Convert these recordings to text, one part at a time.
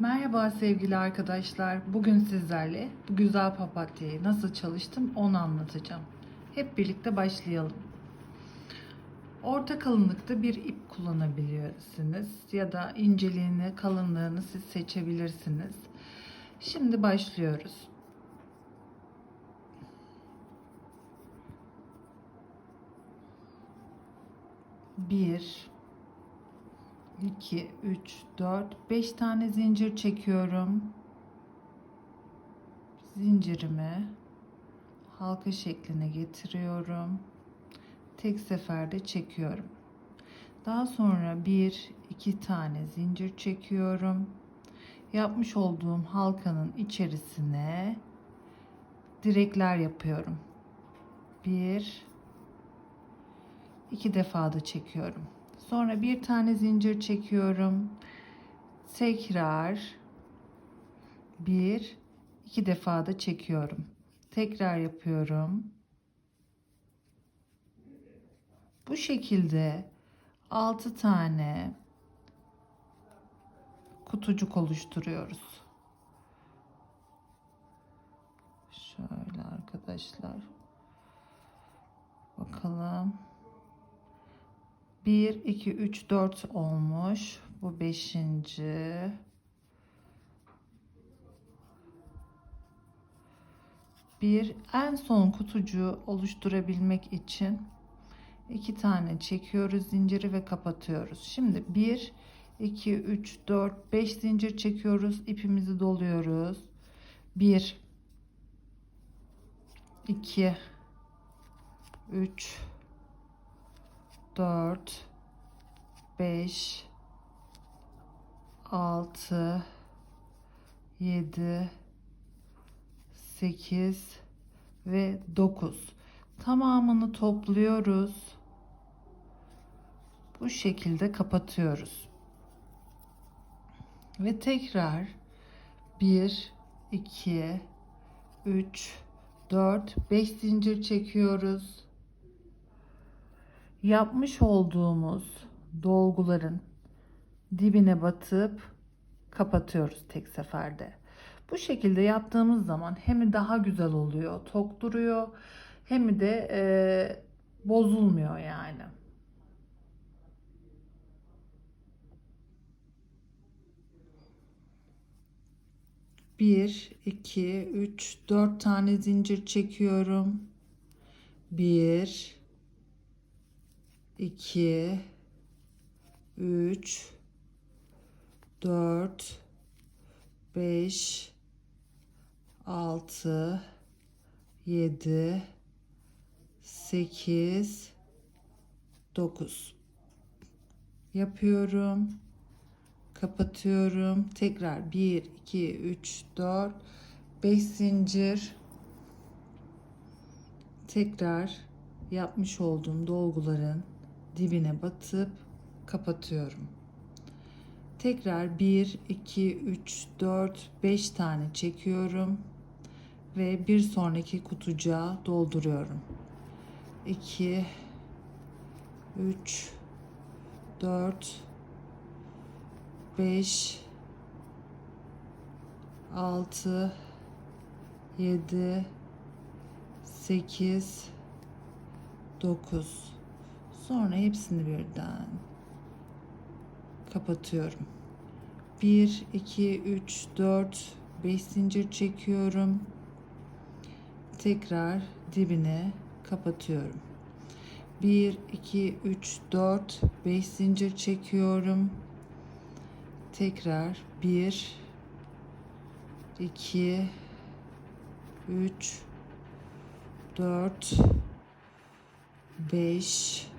Merhaba sevgili arkadaşlar. Bugün sizlerle bu güzel papatyayı nasıl çalıştım onu anlatacağım. Hep birlikte başlayalım. Orta kalınlıkta bir ip kullanabilirsiniz ya da inceliğini, kalınlığını siz seçebilirsiniz. Şimdi başlıyoruz. Bir, 2, 3, 4, 5 tane zincir çekiyorum. Zincirimi halka şekline getiriyorum. Tek seferde çekiyorum. Daha sonra 1, 2 tane zincir çekiyorum. Yapmış olduğum halkanın içerisine direkler yapıyorum. 1 2 defa da çekiyorum. Sonra bir tane zincir çekiyorum. Tekrar bir, iki defa da çekiyorum. Tekrar yapıyorum. Bu şekilde 6 tane kutucuk oluşturuyoruz. Şöyle arkadaşlar. Bakalım. 1, 2, 3, 4 olmuş. Bu beşinci. Bir en son kutucuğu oluşturabilmek için iki tane çekiyoruz zinciri ve kapatıyoruz. Şimdi 1, 2, 3, 4, 5 zincir çekiyoruz. ipimizi doluyoruz. 1, 2, 3, 4 5 6 7 8 ve 9 tamamını topluyoruz. Bu şekilde kapatıyoruz. Ve tekrar 1 2 3 4 5 zincir çekiyoruz yapmış olduğumuz dolguların dibine batıp kapatıyoruz tek seferde. Bu şekilde yaptığımız zaman hem daha güzel oluyor, tok duruyor, hem de e, bozulmuyor yani. Bir, iki, üç, dört tane zincir çekiyorum. Bir, 2 3 4 5 6 7 8 9 yapıyorum. Kapatıyorum. Tekrar 1 2 3 4 5 zincir. Tekrar yapmış olduğum dolguların dibine batıp kapatıyorum. Tekrar 1, 2, 3, 4, 5 tane çekiyorum ve bir sonraki kutucuğa dolduruyorum. 2, 3, 4, 5, 6, 7, 8, 9 Sonra hepsini birden kapatıyorum. 1, 2, 3, 4, 5 zincir çekiyorum. Tekrar dibine kapatıyorum. 1, 2, 3, 4, 5 zincir çekiyorum. Tekrar 1, 2, 3, 4, 5,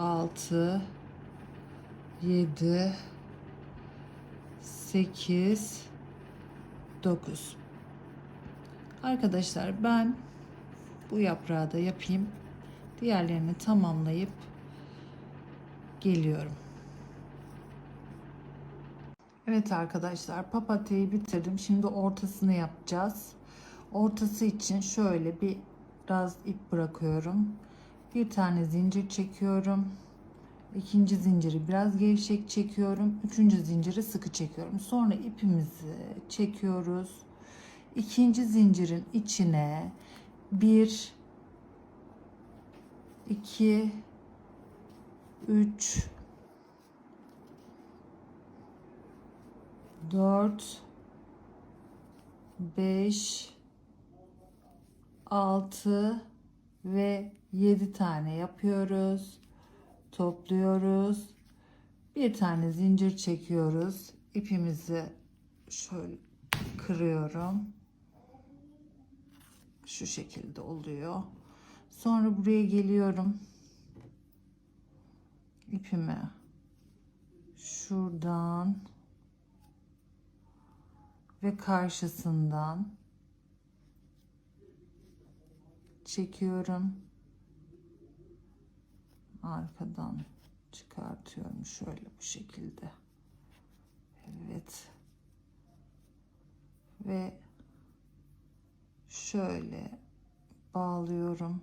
6 7 8 9 Arkadaşlar ben bu yaprağı da yapayım. Diğerlerini tamamlayıp geliyorum. Evet arkadaşlar papatyayı bitirdim. Şimdi ortasını yapacağız. Ortası için şöyle bir biraz ip bırakıyorum bir tane zincir çekiyorum İkinci zinciri biraz gevşek çekiyorum. Üçüncü zinciri sıkı çekiyorum. Sonra ipimizi çekiyoruz. İkinci zincirin içine bir, iki, üç, dört, beş, altı ve yedi tane yapıyoruz topluyoruz. Bir tane zincir çekiyoruz. İpimizi şöyle kırıyorum. Şu şekilde oluyor. Sonra buraya geliyorum. İpimi şuradan ve karşısından çekiyorum arkadan çıkartıyorum şöyle bu şekilde. Evet. Ve şöyle bağlıyorum.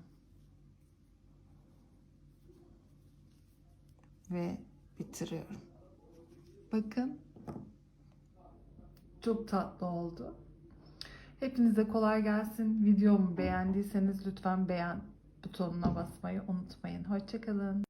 Ve bitiriyorum. Bakın. Çok tatlı oldu. Hepinize kolay gelsin. Videomu beğendiyseniz lütfen beğen butonuna basmayı unutmayın. Hoşçakalın.